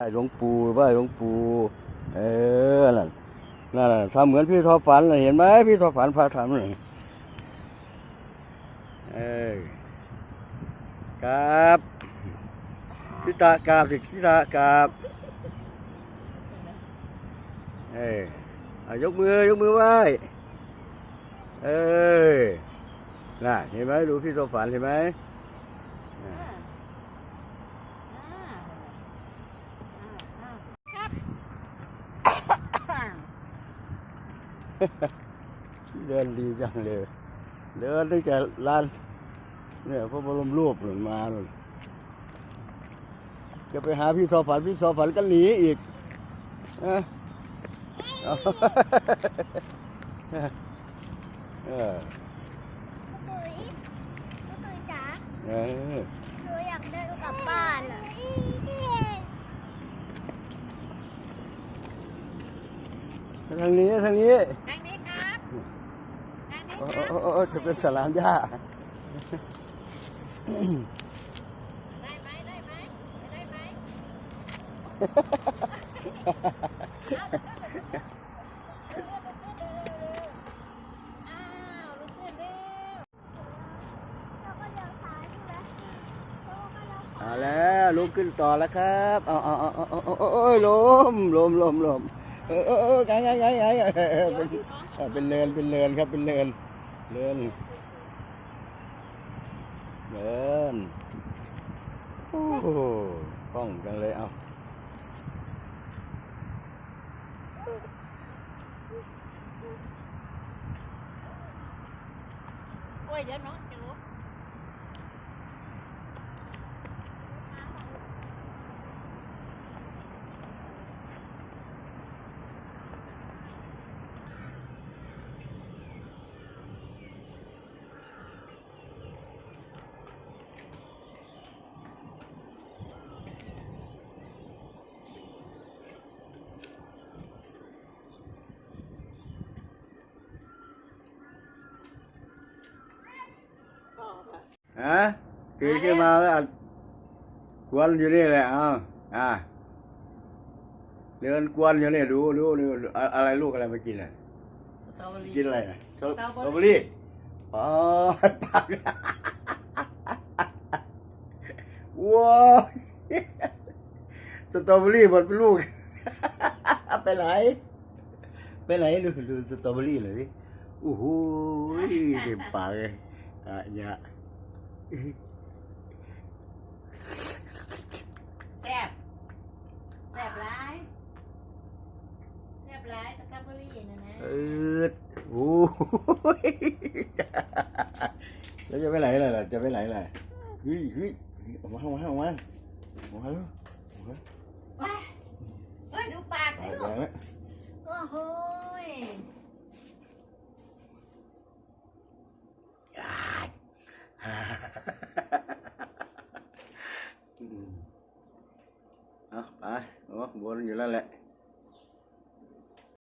ไหว้หลวงปู่ไหว้หลวงปู่เออนั่นนั่นทำเหมือนพี่ทอฝันเห็นไหมพี่ทอฝันพาทำเลยเออกราบทิตากราบสิทิตากราบเออเอายกมือยกมือไหว้เออน่ะเห็นไหมดูพี่ทอฝันเห็นไหมอ่า เดินดีจังเลย เดินตั้งแต่ร้านเนี่ยพระบรมรูปหนุนมาหนุนจะไปหาพี่สอฝันพี่สอฝันก็หนีอีกนะเอาเออ ตุ้ยตุ้ยจ๋า เออ หนูอยากเดินกลับบ้านอะ ทางนี้ทางนี้ทางนี้ครับทางนี้โอ้ครับโอ้โอ้โอ้จะเป็นสลามย่าได้ไหมได้ไหมได้ไหมอ้าวลุกขึ้นเร็วเราก็เดินซ้ายใช่ไหมเราก็เดินขวาเอาแล้วลุกขึ้นต่อแล้วครับเอาเอาเอาเอาเอาเอาโอ้ยลมลมลมลม เออเออเออไงไงไงไงเป็นเป็นเนินเป็นเนินครับเป็นเนินเนินเนินโอ้โหคล่องจังเลยเอาโอ้ยเดี๋ยวน้องจะลุ ฮะตื่นขึ้นมาแล้วอะกวนอยู่นี่แหละเอาอะเดินกวนอยู่นี่ดูดูดูอะอะไรลูกอะไรมากินอะสตรอเบอรี่กินอะไรนะสตรสตรออเบอรี่เบอรี่อ๋อปากว้าวสตรอเบอรี่หมดเป็นลูก ไปไหน ไปไหนดูดูสตรอเบอรี่หน่อยดิโอ้โหเต็มปากเลยอะเนี่ย แซ่บแซ่บร้ายแซ่บร้ายสตรอเบอรี่นะนะเออโอ้ยแล้วจะไปไหนล่ะจะไปไหนล่ะเฮ้ยเฮ้ยออกมาออกมาออกมาออกมาแล้วออกมา Ah, 我我 oh, 了嘞